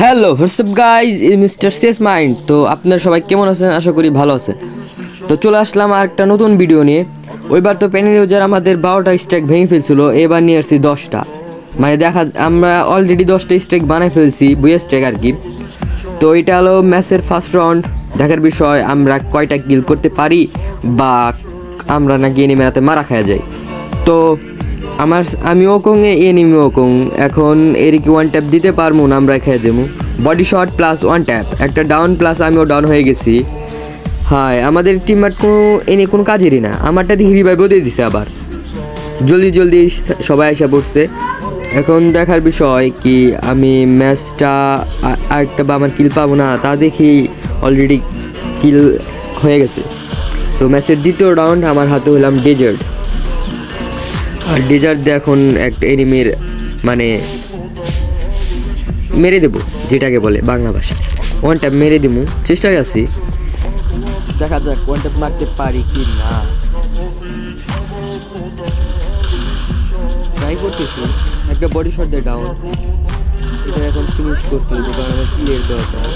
Hello what's up guys mister সেস mind তো আপনারা সবাই কেমন আছেন? আশা করি ভালো আছেন তো চলে আসলাম আর একটা নতুন ভিডিও নিয়ে। ওইবার তো প্যানেল ইউজার আমাদের বারোটা স্ট্যাক ভেঙে ফেলছিল, এবার নিয়ে আসছি দশটা। মানে দেখা, আমরা অলরেডি দশটা স্ট্যাক বানাই ফেলছি বুয়ে স্ট্যাক আর কি। তো এটা হলো ম্যাচের ফার্স্ট রাউন্ড দেখার বিষয়, আমরা কয়টা গিল করতে পারি বা আমরা নাকি এনিমেরাতে মারা খাওয়া যাই। তো আমার আমি ওকং এ এনিমি ওকং। এখন এর কি ওয়ান ট্যাপ দিতে পারব না আমরা খেয়ে যাব। Body shot plus one tap একটা ডাউন প্লাস আমিও ডাউন হয়ে গেছি। হাই আমাদের টিম টিমমেট কোনো এনে কোনো কাজেরই না। আমারটা দেখি রিভাইভও দিয়ে দিছে আবার। জলদি জলদি সবাই এসে পড়ছে। এখন দেখার বিষয় কি, আমি ম্যাচটা আরেকটা বা আমার কিল পাবো না, তা দেখি অলরেডি কিল হয়ে গেছে। তো ম্যাচের দ্বিতীয় রাউন্ড আমার হাতে হলাম ডেজার্ট আর ডেজার্ট দিয়ে এখন একটা এনিমির মানে মেরে দেবো, যেটাকে বলে বাংলা ভাষা। ওয়ানটা মেরে দেবো চেষ্টায় আছি। দেখা যাক ওয়ানটা মারতে পারি কি না। ট্রাই করতেছি, একটা বডি শট দিয়ে ডাউন এটা এখন ফিনিশ করতে হবে, কারণ আমার ক্লিয়ার দরকার।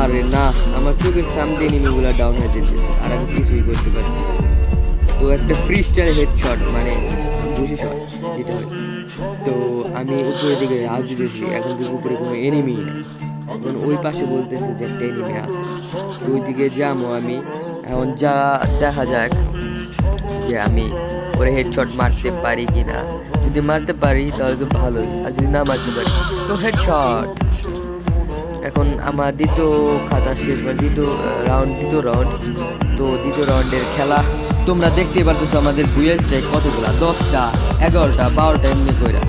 আরে না, আমার চোখের সামনে এনিমিগুলো ডাউন হয়ে যেতেছে, আর আমি কিছুই করতে পারছি একটা ফ্রি স্টাইল হেড শট মানে ঘুষি শট হয়। তো আমি উপরের দিকে রাজ দিতেছি এখন থেকে উপরে কোনো এনিমি নেই। এখন ওই পাশে বলতেছে যে একটা এনিমি আছে। ওই দিকে যাব আমি। এখন যা দেখা যাক যে আমি ওরে হেডশট মারতে পারি কি না যদি মারতে পারি, তাহলে তো ভালোই। আর যদি না মারতে পারি, তো হেডশট এখন আমার দ্বিতীয় খাতা শেষ বা দ্বিতীয় রাউন্ড দ্বিতীয় রাউন্ড তো দ্বিতীয় রাউন্ডের খেলা তোমরা দেখতেই পারতেছো আমাদের বুয়েল স্ট্রাইক কতগুলা? দশটা, এগারোটা, বারোটা এমনি কইরা।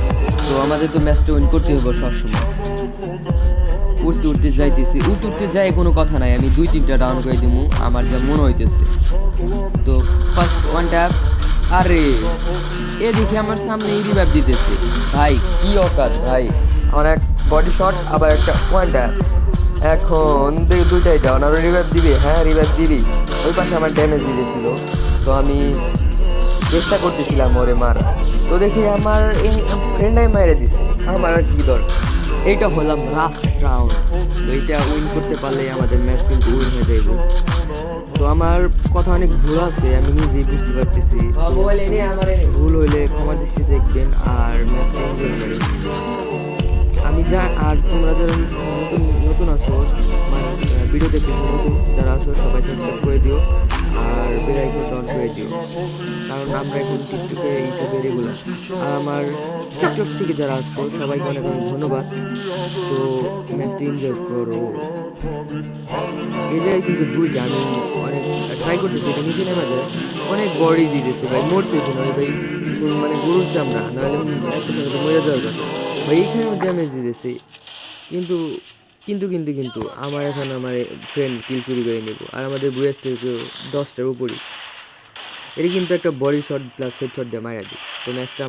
তো আমাদের তো ম্যাচটা উইন করতে হবে সবসময়। উঠতে উঠতে যাইতেছি। উঠতে উঠতে যাই কোনো কথা নাই, আমি দুই তিনটা রাউন্ড করে দিমু, আমার যা মনে হইতেছে। তো ফার্স্ট ওয়ান ট্যাপ আরে, এ দেখি আমার সামনে এই রিভাইভ দিতেছে। ভাই, কি অকাজ ভাই। আমার এক বডি শট আবার একটা ওয়ান ট্যাপ এখন দুইটাই ডাউন আর রিভাইভ দিবি? হ্যাঁ রিভাইভ দিবি। ওই পাশে আমার ড্যামেজ দিতেছিল। তো আমি চেষ্টা করতেছিলাম ওরে মারা। তো দেখি আমার এই ফ্রেন্ডাই মেরে দিছে। আমার আর কি দরকার? এইটা হলাম লাস্ট রাউন্ড তো এইটা উইন করতে পারলেই আমাদের ম্যাচ কিন্তু উইন হয়ে যাইব। তো আমার কথা অনেক ভুল আছে, আমি নিজেই বুঝতে পারতেছি। ভুল হইলে ক্ষমা দৃষ্টি দেখবেন আর ম্যাচ আমি যা, আর তোমরা যারা নতুন নতুন আসো মানে ভিডিও দেখতেছো, নতুন যারা আসো সবাই সাবস্ক্রাইব করে দিও। আর বেলাইকনটা অন করে দিও কারণ আমরা এখন টিকটকে ইউটিউবে রেগুলার। আর আমার টিকটক থেকে যারা আসতো, সবাইকে অনেক অনেক ধন্যবাদ। তো ম্যাচটি এনজয় করো। এই জায়গায় কিন্তু দুইটা আমি অনেক ট্রাই করতেছি, এটা নিচে নেমে যায়। অনেক বডি দিতেছে ভাই মরতেছে না। ভাই মানে গরুর চামড়া, নাহলে এত মরে যাওয়ার কথা। ভাই, এইখানেও ড্যামেজ দিতেছে। কিন্তু কিন্তু কিন্তু কিন্তু আমার এখন আমার ফ্রেন্ড কিল চুরি করে নেব। আর আমাদের বুয়েস্টের দশটার উপরই। এটি কিন্তু একটা body shot plus head shot দিয়ে মারা দিই। তো ম্যাচটা আমরা